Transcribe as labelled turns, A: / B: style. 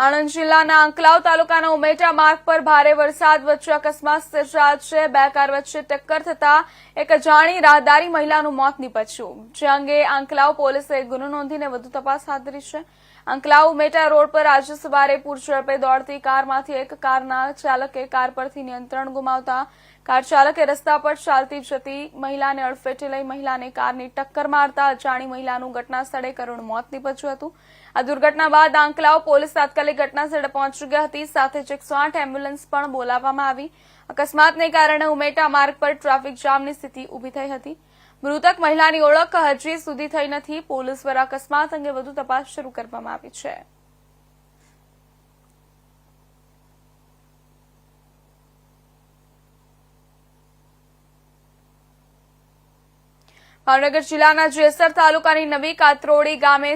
A: આણંદ જિલ્લાના અંકલાવ તાલુકાના ઉમેટા માર્ગ પર ભારે વરસાદ વચ્ચે અકસ્માત સર્જાયો બે કાર વચ્ચે ટક્કર થતા એક અજાણી રાહદારી મહિલાનું મોત નીપજ્યું. જે અંગે આંકલાવ પોલીસે ગુનો નોંધીને વધુ તપાસ હાથ ધરી છે. અંકલાવ ઉમેટા રોડ પર આજે સવારે પૂરઝડપે દોડતી કારમાંથી એક કારના ચાલકે કાર પરથી નિયંત્રણ ગુમાવતા કાર ચાલકે રસ્તા પર ચાલતી જતી મહિલાને અડફેટે લઈ મહિલાને કારની ટક્કર મારતા અજાણી મહિલાનું ઘટના સ્થળે કરુણ મોત નીપજ્યું હતું. આ દુર્ઘટના બાદ આંકલાવ પોલીસ તાત્કાલિક ઘટના સ્થળે પહોંચી ગયા હતી. સાથે જ એકસો આઠ એમ્બ્યુલન્સ પણ બોલાવવામાં આવી. અકસ્માતને કારણે ઉમેટા માર્ગ પર ટ્રાફિક જામની સ્થિતિ ઊભી થઈ હતી. મૃતક મહિલાની ઓળખ હજી સુધી થઈ નથી. પોલીસ દ્વારા અકસ્માત અંગે વધુ તપાસ શરૂ કરવામાં આવી છે. ભાવનગર જિલ્લાના જેસર તાલુકાની નવી કાત્રોડી ગામે